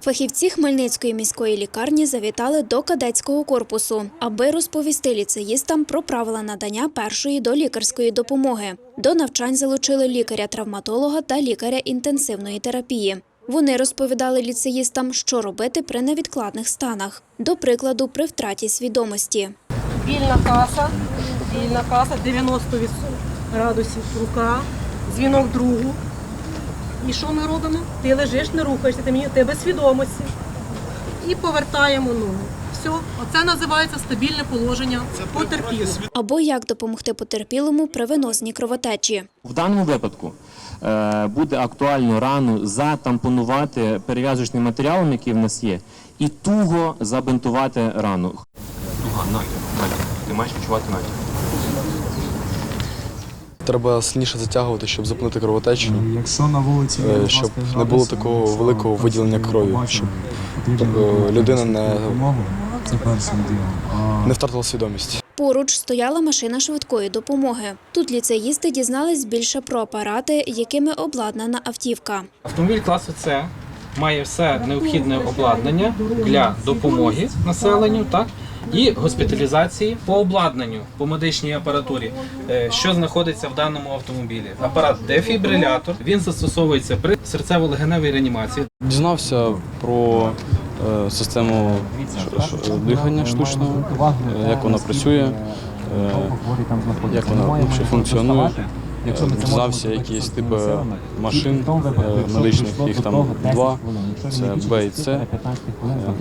Фахівці Хмельницької міської лікарні завітали до кадетського корпусу, аби розповісти ліцеїстам про правила надання першої долікарської допомоги. До навчань залучили лікаря-травматолога та лікаря інтенсивної терапії. Вони розповідали ліцеїстам, що робити при невідкладних станах, до прикладу, при втраті свідомості. Вільна каса, вільна каса, 90 від- градусів рука, дзвінок другу. І що ми робимо? Ти лежиш, не рухаєшся, ти мені у тебе свідомості. І повертаємо ногу. Все, оце називається стабільне положення потерпілого. Або як допомогти потерпілому при венозній кровотечі. В даному випадку е, буде актуально рану затампонувати перев'язочним матеріалом, який в нас є, і туго забинтувати рану. Туга, натяг, натяг. Ти маєш відчувати натяг. Треба сильніше затягувати, щоб зупинити кровотечу. Якщо на вулиці Е, щоб не було такого великого виділення крові, щоб, е, людина не- Не втратила свідомість. Поруч стояла машина швидкої допомоги. Тут ліцеїсти дізнались більше про апарати, якими обладнана автівка. Автомобіль класу С має все необхідне обладнання для допомоги населенню, так і госпіталізації по обладнанню по медичній апаратурі, е, що знаходиться в даному автомобілі. Апарат дефібрилятор. Він застосовується при серцево-легеневій реанімації. Дізнався про е, систему дихання штучного, е, як вона працює, як вона функціонує. Дізнався якісь типи машин медичних, їх там два. Це Б і С. Е,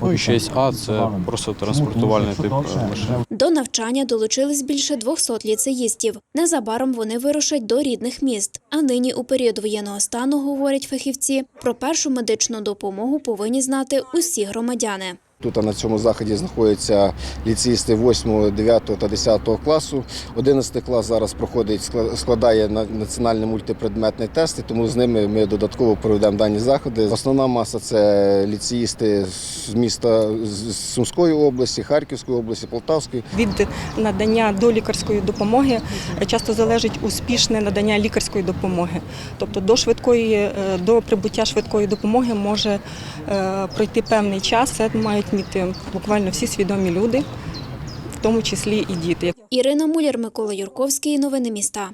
Ну і ще є А, це просто транспортувальний тип е, машин. До навчання долучились більше 200 ліцеїстів. Незабаром вони вирушать до рідних міст. А нині у період воєнного стану, говорять фахівці, про першу медичну допомогу повинні знати усі громадяни. Тут на цьому заході знаходяться ліцеїсти 8, 9 та 10 класу. 11 клас зараз проходить, складає національний мультипредметний тест, і тому з ними ми додатково проведемо дані заходи. Основна маса це ліцеїсти з міста з Сумської області, Харківської області, Полтавської. Від надання долікарської допомоги часто залежить успішне надання лікарської допомоги. Тобто до швидкої, е, до прибуття швидкої допомоги може е, пройти певний час. Це мають міти буквально всі свідомі люди, в тому числі і діти. Ірина Муляр, Микола Юрковський. Новини міста.